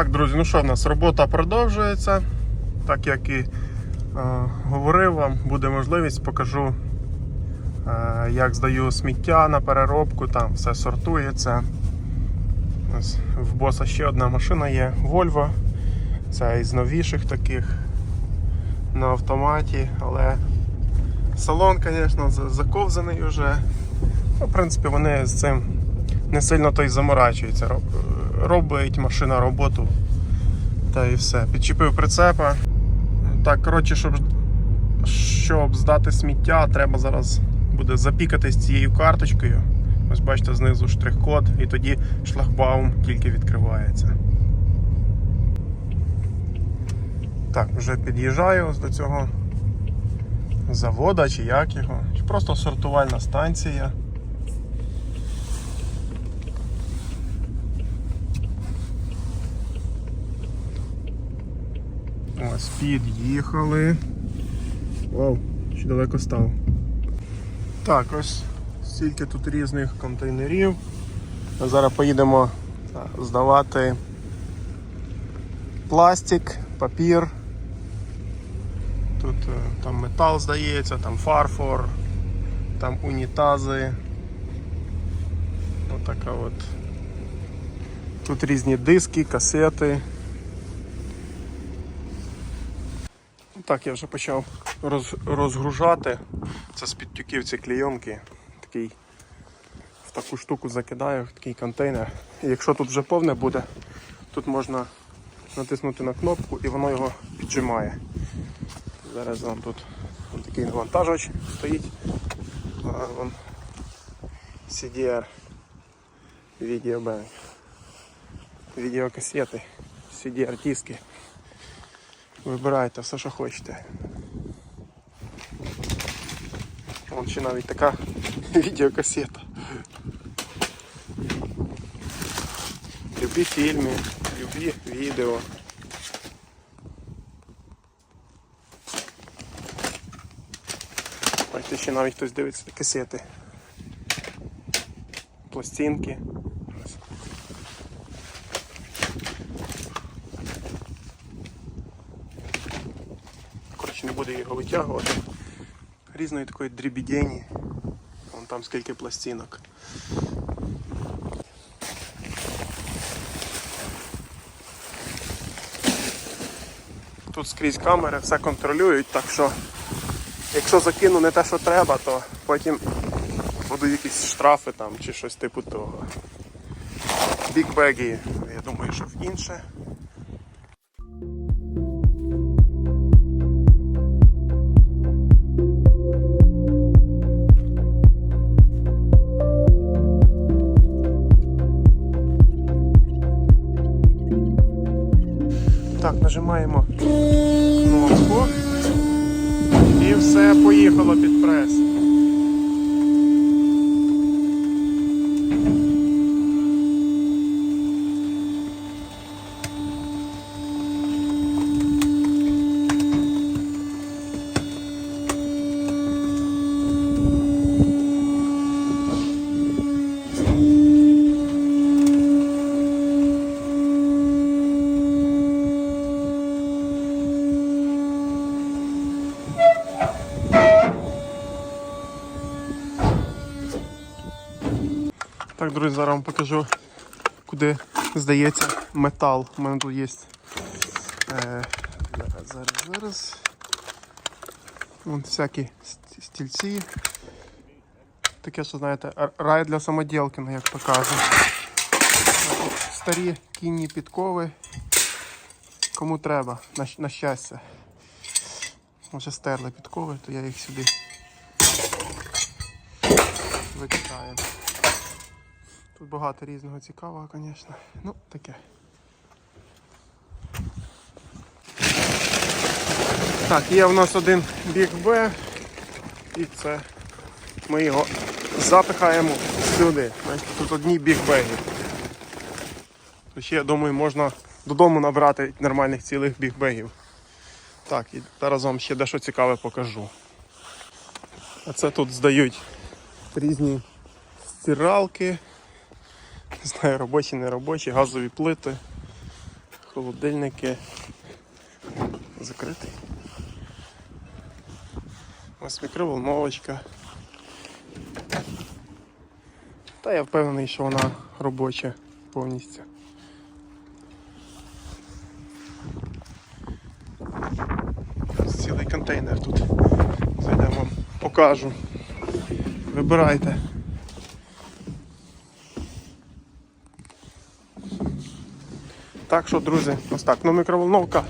Так, друзі, ну що в нас? Робота продовжується. Так як і е, говорив вам, буде можливість, покажу, е, як здаю сміття на переробку, там все сортується. Ось в боса ще одна машина є Volvo. Це із новіших таких на автоматі, але салон, звісно, заковзаний вже. Ну, в принципі, вони з цим не сильно то й заморачуються. Роб- Робить машина роботу. Та і все. Підчепив прицепа. Так, коротше, щоб, щоб здати сміття, треба зараз буде запікатись цією карточкою. Ось бачите, знизу штрих-код, і тоді шлагбаум тільки відкривається. Так, вже під'їжджаю ось до цього завода чи як його. Просто сортувальна станція. Ось під'їхали. Вау, ще далеко став. Так, ось стільки тут різних контейнерів. Зараз поїдемо здавати пластик, папір. Тут е, там метал здається, там фарфор, там унітази. Отака от. Тут різні диски, касети. Так, я вже почав роз, розгружати. Це з підтюківці клейонки. Такий в таку штуку закидаю, в такий контейнер. І якщо тут вже повне буде, тут можна натиснути на кнопку і воно його піджимає. Зараз вам тут ось такий навантажувач стоїть. А, вон CDR відеобанк. Відеокасети, CDR диски. Вибирайте все, що хочете. Вон ще навіть така відеокасета. Любі фільми, любі відео. Бачите, ще навіть хтось дивиться касети. Пластинки. Буду його витягувати. Різної такої дрібідені. Вон там скільки пластинок. Тут скрізь камери все контролюють, так що якщо закину не те, що треба, то потім будуть якісь штрафи там чи щось типу того. Бікбеги, я думаю, що в інше. Нажимаємо кнопку і все поїхало під прес. Так, друзі, зараз вам покажу, куди здається метал. У мене тут є. Е, зараз, зараз, зараз. Вон всякі стільці. Таке, що знаєте, рай для самоділки, ну, як тут Старі кінні підкови. Кому треба, на, на щастя. Вже стерли підкови, то я їх сюди викидаю. Тут багато різного цікавого, звісно. Ну, таке. Так, є в нас один біг Б. І це ми його запихаємо сюди. Тут одні біг беги. Ще, я думаю, можна додому набрати нормальних цілих бігбегів. Так, і зараз вам ще дещо цікаве покажу. А це тут здають різні стиралки, не знаю, робочі, не робочі, газові плити, холодильники. Закритий. Ось мікроволновочка. Та я впевнений, що вона робоча повністю. Цілий контейнер тут. Зайдемо покажу. Вибирайте. Так що, друзі, ось так. Ну мікроволновка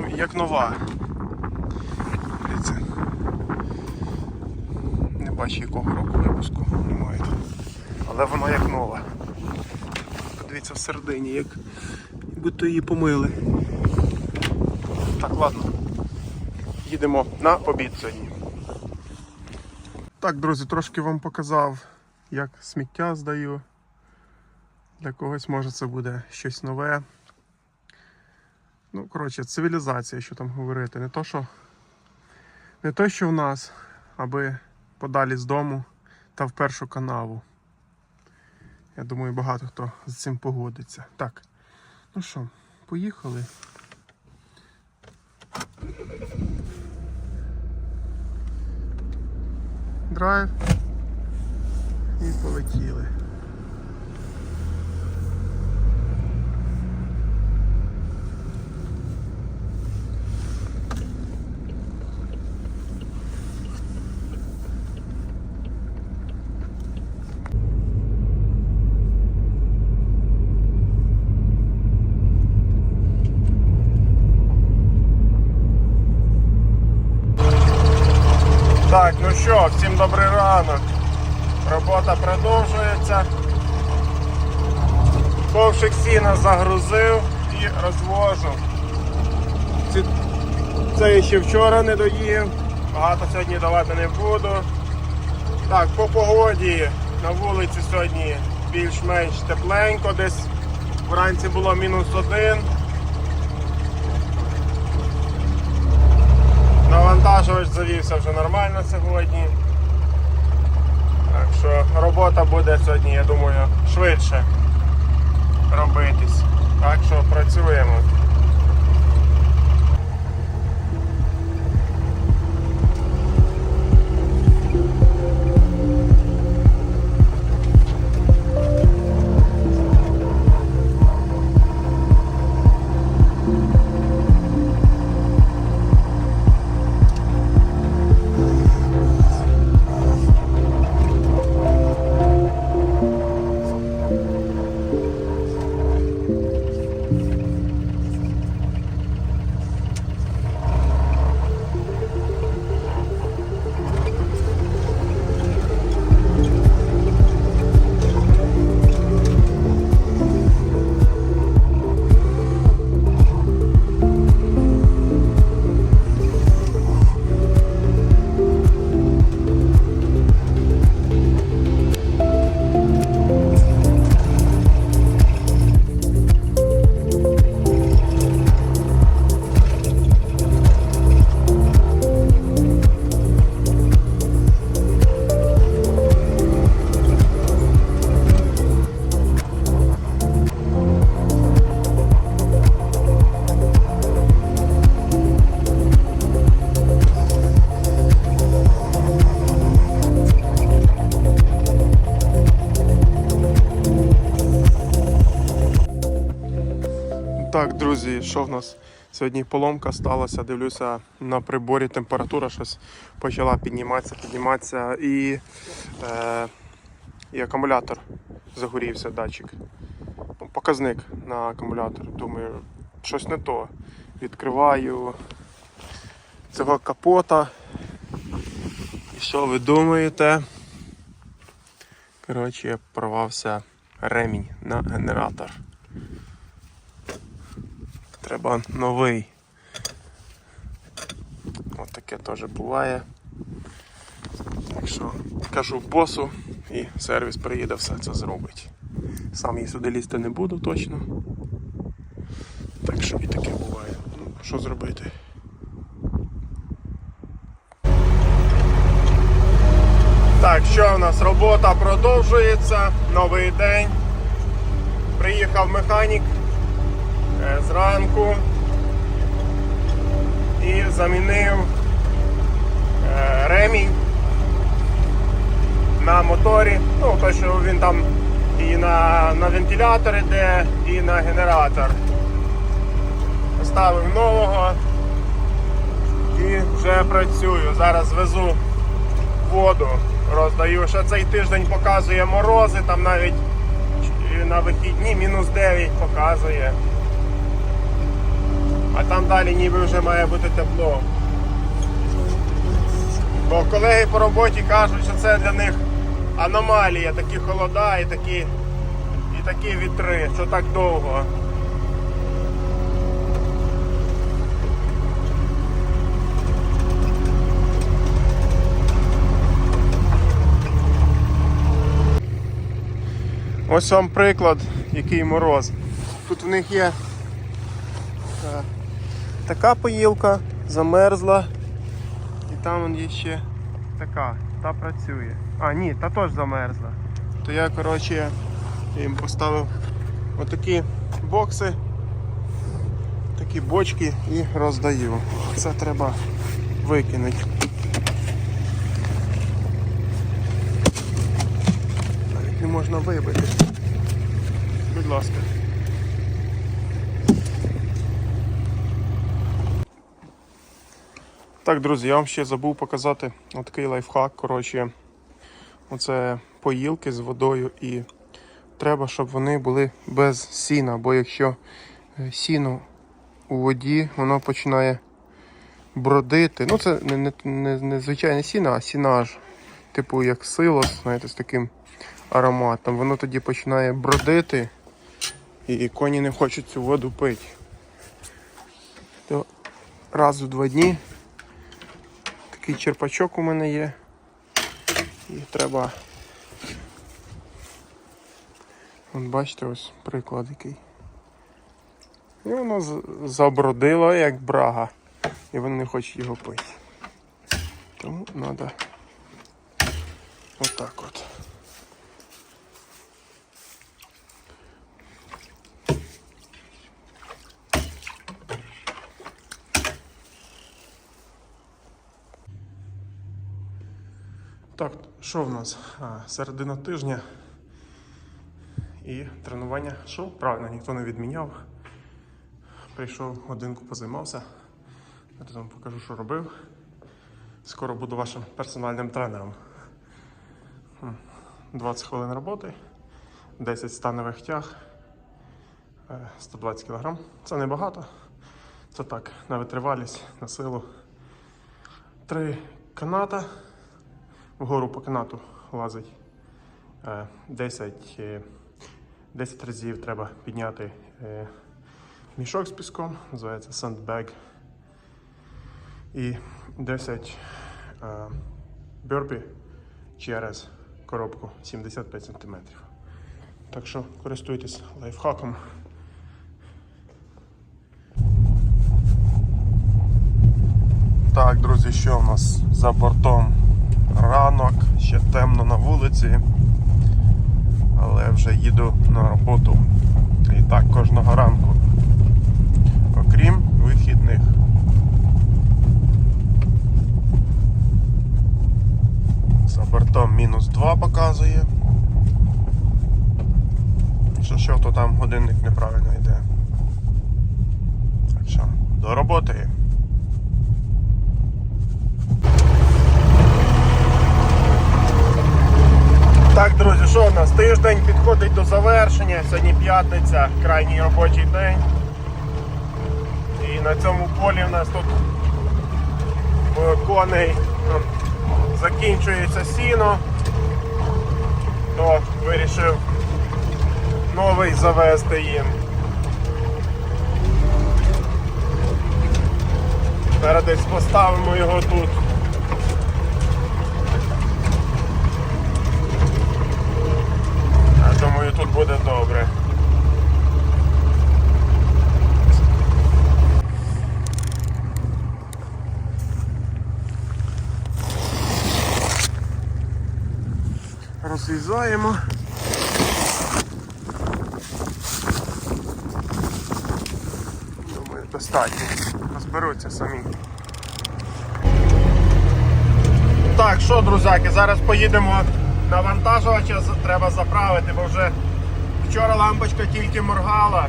ну, як нова. Дивіться. Не бачу якого року випуску немає. Але вона як нова. Подивіться всередині, як будто її помили. Так, ладно. Їдемо на обід сьогодні. Так, друзі, трошки вам показав, як сміття здаю. Для когось може це буде щось нове. Ну, коротше, цивілізація, що там говорити. Не то, що не то, що в нас, аби подалі з дому та в першу канаву. Я думаю, багато хто з цим погодиться. Так, ну що, поїхали. Драйв. І полетіли. Так, ну що, всім добрий ранок. Робота продовжується. Сіна загрузив і розвожу. Це я ще вчора не доїв, багато сьогодні давати не буду. Так, по погоді на вулиці сьогодні більш-менш тепленько, десь вранці було мінус один. Навантажувач завівся вже нормально сьогодні. Так що робота буде сьогодні, я думаю, швидше робитись. Так що працюємо. Так, друзі, що в нас сьогодні поломка сталася? Дивлюся на приборі температура щось почала підніматися, підніматися і, е, і акумулятор загорівся, датчик. Ну, Показник на акумулятор. Думаю, щось не то. Відкриваю цього капота. І що ви думаєте? Коротше, порвався ремінь на генератор. Треба новий. От таке теж буває. Так що кажу босу і сервіс приїде, все це зробить. Сам її сюди лізти не буду точно. Так що і таке буває. Ну, що зробити? Так, що в нас? Робота продовжується, новий день. Приїхав механік зранку і замінив е, ремінь на моторі. Ну, то, що він там і на, на вентилятор іде, і на генератор. Поставив нового і вже працюю. Зараз везу воду, роздаю. Ще цей тиждень показує морози, там навіть на вихідні мінус 9 показує. А там далі ніби вже має бути тепло. Бо колеги по роботі кажуть, що це для них аномалія, такі холода і такі, і такі вітри, що так довго. Ось вам приклад, який мороз. Тут в них є е, така поїлка, замерзла. І там є ще така, та працює. А, ні, та теж замерзла. То я, коротше, їм поставив отакі бокси, такі бочки і роздаю. Це треба викинути. Навіть не можна вибити. Будь ласка. Так, друзі, я вам ще забув показати отакий лайфхак. Коротше, оце поїлки з водою і треба, щоб вони були без сіна, бо якщо е, сіно у воді, воно починає бродити. Ну, це не, не, не, не звичайне сіно, а сінаж. Типу як силос, знаєте, з таким ароматом. Воно тоді починає бродити і коні не хочуть цю воду пити. То раз у два дні такий черпачок у мене є. І треба. Вон бачите, ось приклад який. І воно забродило як брага. І вони не хочуть його пити. Тому треба отак от. Так, що в нас? А, середина тижня. І тренування що? Правильно, ніхто не відміняв. Прийшов годинку, позаймався. Я вам покажу, що робив. Скоро буду вашим персональним тренером. 20 хвилин роботи, 10 станових тяг, е, 120 кг. Це небагато. Це так, на витривалість, на силу. Три каната вгору по канату лазить. Е, 10, е, 10 разів треба підняти е, мішок з піском, називається sandbag. І 10 е, бюрпі через коробку 75 см. Так що користуйтесь лайфхаком. Так, друзі, що в нас за бортом? Ранок, ще темно на вулиці, але вже їду на роботу. І так кожного ранку. Окрім вихідних. За бортом мінус 2 показує. Що що, то там годинник неправильно йде. Так що, до роботи. Так, друзі, що у нас? Тиждень підходить до завершення. Сьогодні п'ятниця, крайній робочий день. І на цьому полі у нас тут коней ну, закінчується сіно, то вирішив новий завести їм. Зараз поставимо його тут. Я думаю, тут буде добре. Розрізаємо. штаті. Розберуться самі. Так, що, друзяки, зараз поїдемо навантажувача, треба заправити, бо вже вчора лампочка тільки моргала,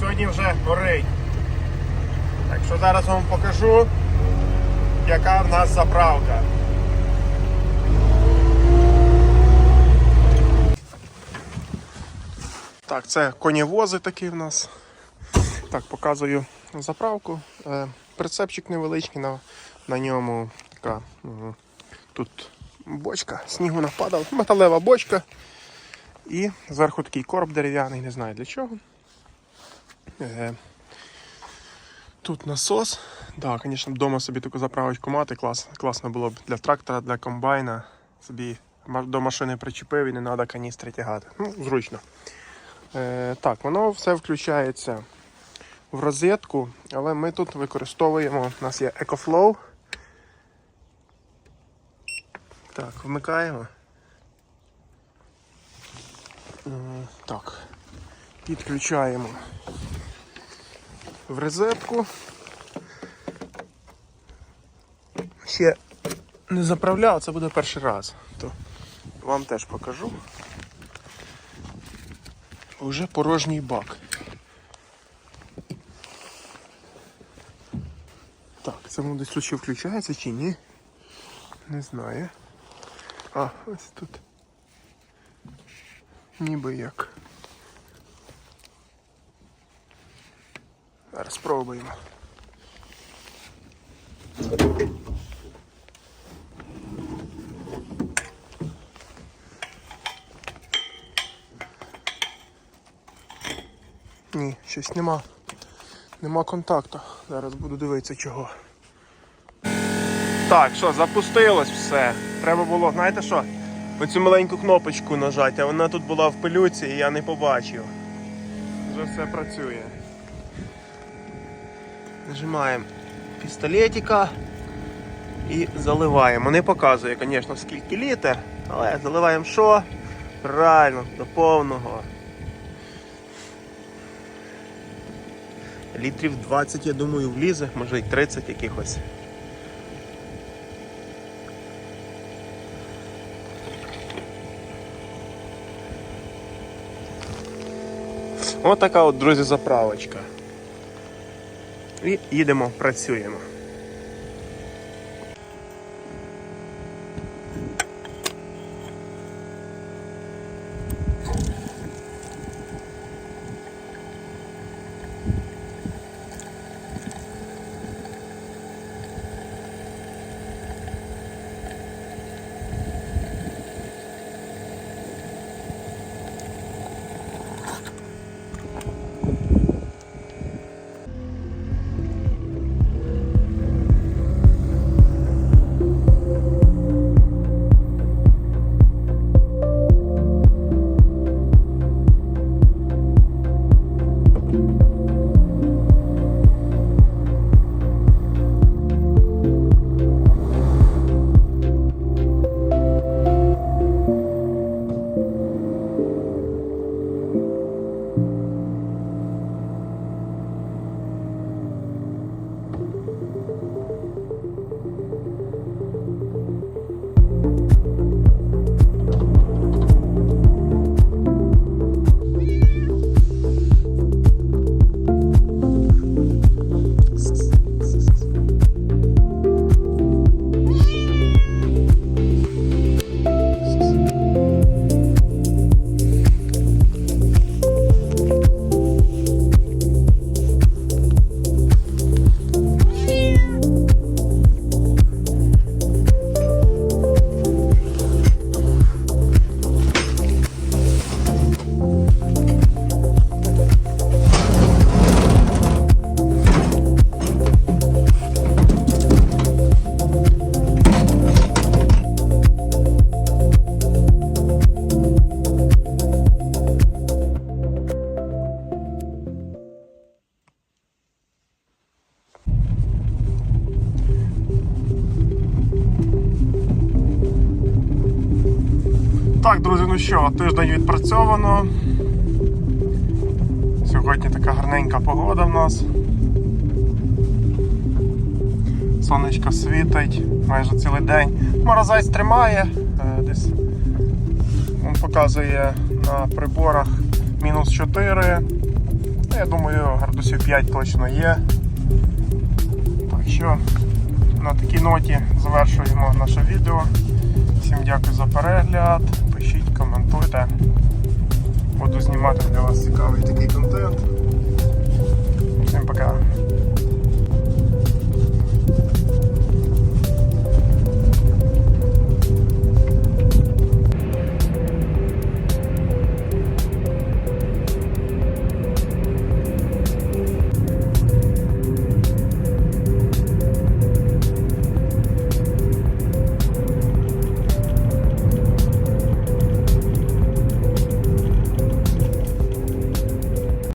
сьогодні вже горить. Так що зараз вам покажу, яка в нас заправка. Так, це конєвози такі в нас. Так, показую заправку. Е, Прицепчик невеличкий, на, на ньому така тут бочка, снігу нападало, металева бочка. І зверху такий короб дерев'яний, не знаю для чого. Е, Тут насос. Да, звісно, вдома собі таку заправочку мати, клас, класно було б для трактора, для комбайна. Собі до машини причепив і не треба каністри тягати. Ну, зручно. Е, так, воно все включається в розетку, але ми тут використовуємо, у нас є EcoFlow. Так, вмикаємо. Так. Підключаємо в розетку. Ще не заправляв, це буде перший раз. То вам теж покажу. Уже порожній бак. Так, це воно десь тут ще включається чи ні? Не знаю. А, ось тут. Ніби як. Зараз спробуємо. Ні, щось нема. Нема контакту. Зараз буду дивитися чого. Так, що, запустилось все. Треба було, знаєте що? Оцю маленьку кнопочку нажати, а вона тут була в пилюці і я не побачив. Вже все працює. Нажимаємо пістолетика і заливаємо. Не показує, звісно, скільки літр, але заливаємо що? Правильно, до повного. Літрів 20, я думаю, влізе, може й 30 якихось. Ось така от, друзі, заправочка. І їдемо, працюємо. Ну що, тиждень відпрацьовано. Сьогодні така гарненька погода в нас. Сонечко світить майже цілий день. Морозець тримає. е, Десь він показує на приборах мінус 4. Ну, Я думаю, градусів 5 точно є. Так що на такій ноті завершуємо наше відео. Всім дякую за перегляд. Коментуйте. Буду знімати для вас цікавий такий контент. Всім пока.